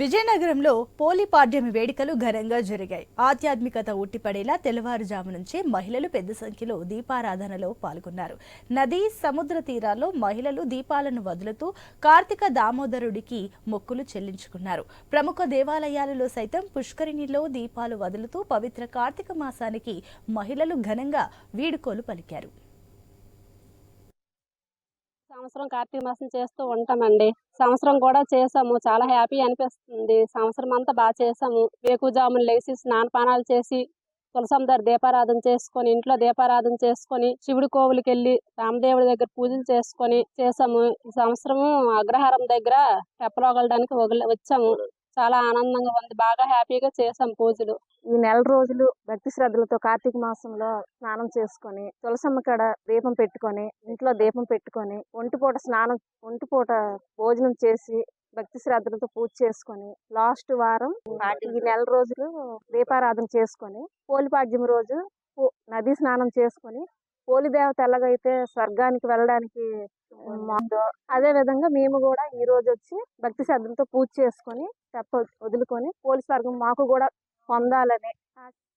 విజయనగరంలో పోలిపాడ్యమి వేడుకలు ఘనంగా జరిగాయి. ఆధ్యాత్మికత ఉట్టిపడేలా తెల్లవారుజాము నుంచే మహిళలు పెద్ద సంఖ్యలో దీపారాధనలో పాల్గొన్నారు. నది సముద్ర తీరాల్లో మహిళలు దీపాలను వదులుతూ కార్తీక దామోదరుడికి మొక్కులు చెల్లించుకున్నారు. ప్రముఖ దేవాలయాలలో సైతం పుష్కరిణిలో దీపాలు వదులుతూ పవిత్ర కార్తీక మాసానికి మహిళలు ఘనంగా వీడుకోలు పలికారు. సంవత్సరం కార్తీక మాసం చేస్తూ ఉంటామండి. సంవత్సరం కూడా చేసాము. చాలా హ్యాపీ అనిపిస్తుంది. సంవత్సరం అంతా బాగా చేసాము. వేకుజాములు లేచి స్నానపానాలు చేసి తులసందరి దీపారాధన చేసుకొని ఇంట్లో దీపారాధన చేసుకొని శివుడి కోవులకి వెళ్ళి రామదేవుడి దగ్గర పూజలు చేసుకొని చేసాము. ఈ సంవత్సరము అగ్రహారం దగ్గర తెప్పలోగలడానికి వగల- వచ్చాము. చాలా ఆనందంగా ఉంది. బాగా హ్యాపీగా చేసాం పూజలు. ఈ నెల రోజులు భక్తి శ్రద్ధలతో కార్తీక మాసంలో స్నానం చేసుకొని తులసమ్మ కాడ దీపం పెట్టుకొని ఇంట్లో దీపం పెట్టుకొని ఒంటిపూట స్నానం ఒంటిపూట భోజనం చేసి భక్తి శ్రద్ధలతో పూజ చేసుకొని లాస్ట్ వారం ఈ నెల రోజులు దీపారాధన చేసుకొని పోలిపాడ్యం రోజు పో- నదీ స్నానం చేసుకొని పోలి దేవత ఎలాగైతే స్వర్గానికి వెళ్ళడానికి అదే విధంగా మేము కూడా ఈ రోజు వచ్చి భక్తి శ్రద్ధలతో పూజ చేసుకొని తెప్ప వదులుకొని పోలి స్వర్గం మాకు కూడా పొందాలని